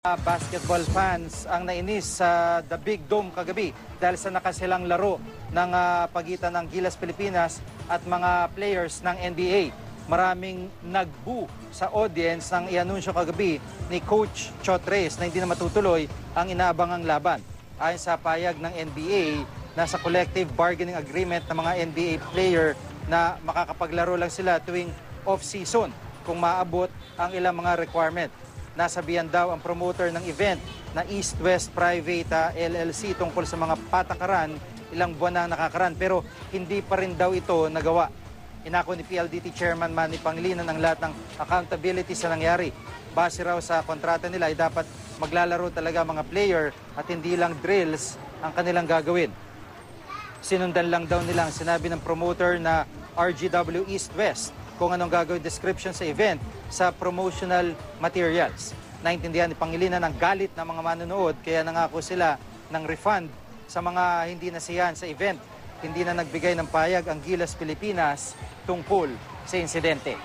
Uh, basketball fans ang nainis sa The Big Dome kagabi dahil sa nakasilang laro ng uh, pagitan ng Gilas Pilipinas at mga players ng NBA. Maraming nagbu sa audience ng ianunsyo kagabi ni Coach Chotres na hindi na matutuloy ang inaabangang laban. Ayon sa payag ng NBA, nasa collective bargaining agreement ng mga NBA player na makakapaglaro lang sila tuwing off-season kung maabot ang ilang mga requirement nasabihan daw ang promoter ng event na East West Private uh, LLC tungkol sa mga patakaran ilang buwan na nakakaraan pero hindi pa rin daw ito nagawa. Inako ni PLDT Chairman Manny Pangilinan ang lahat ng accountability sa nangyari. Base raw sa kontrata nila ay dapat maglalaro talaga mga player at hindi lang drills ang kanilang gagawin. Sinundan lang daw nila ang sinabi ng promoter na RGW East West kung anong gagawin description sa event sa promotional materials. Naintindihan ni Pangilinan ang galit ng mga manonood kaya nangako sila ng refund sa mga hindi nasiyahan sa event. Hindi na nagbigay ng payag ang Gilas Pilipinas tungkol sa insidente.